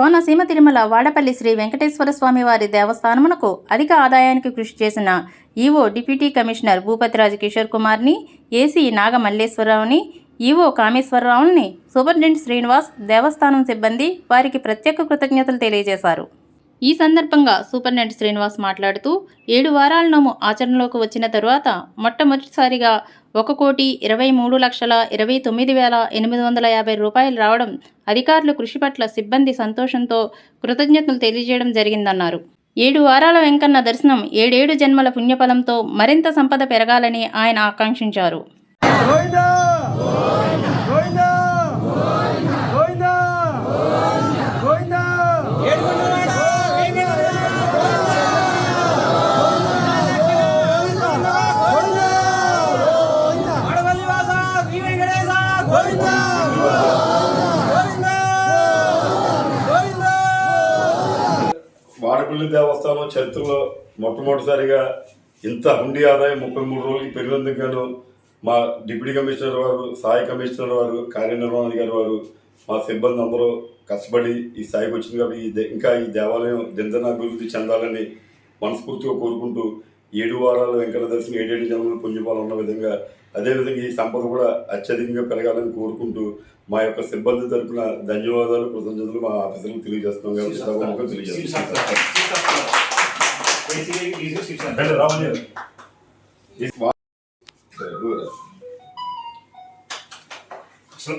కోనసీమ తిరుమల వాడపల్లి శ్రీ వెంకటేశ్వర స్వామి వారి దేవస్థానమునకు అధిక ఆదాయానికి కృషి చేసిన EO deputy commissioner Bhupathiraju Kishore కుమార్ని ఏసీ నాగమల్లేశ్వరరావుని ఈవో కామేశ్వరరావుని సూపరింటెండెంట్ శ్రీనివాస్ దేవస్థానం సిబ్బంది వారికి ప్రత్యేక కృతజ్ఞతలు తెలియజేశారు. ఈ సందర్భంగా సూపరింటెండెంట్ శ్రీనివాస్ మాట్లాడుతూ ఏడు వారాల నోము ఆచరణలోకి వచ్చిన తరువాత మొట్టమొదటిసారిగా ఒక కోటి ఇరవై మూడు లక్షల ఇరవై తొమ్మిది వేల ఎనిమిది వందల యాభై రూపాయలు రావడం అధికారులు కృషి పట్ల సిబ్బంది సంతోషంతో కృతజ్ఞతలు తెలియజేయడం జరిగిందన్నారు. ఏడు వారాల వెంకన్న దర్శనం ఏడేడు జన్మల పుణ్యఫలంతో మరింత సంపద పెరగాలని ఆయన ఆకాంక్షించారు. గోవిందా! వాడపల్లి దేవస్థానం చరిత్రలో మొట్టమొదటిసారిగా ఇంత హుండీ ఆదాయం ముప్పై మూడు రోజులకి పెరిగినందుకు గాను మా డిప్యూటీ కమిషనర్ వారు సహాయ కమిషనర్ వారు కార్యనిర్వహణాధికారి వారు మా సిబ్బంది అందరూ కష్టపడి ఈ స్థాయికి వచ్చింది కాబట్టి ఇంకా ఈ దేవాలయం దినదిన అభివృద్ధి చెందాలని మనస్ఫూర్తిగా కోరుకుంటూ ఏడు వారాల వెంకట దర్శనం ఏడేడు జన్మల ఉన్న విధంగా అదేవిధంగా ఈ సంపద కూడా అత్యధికంగా పెరగాలని కోరుకుంటూ మా యొక్క సిబ్బంది తరపున ధన్యవాదాలు కృతజ్ఞతలు మా ఆఫీసర్లకు తెలియజేస్తున్నాం కాబట్టి తెలియజేస్తున్నాం. అసలు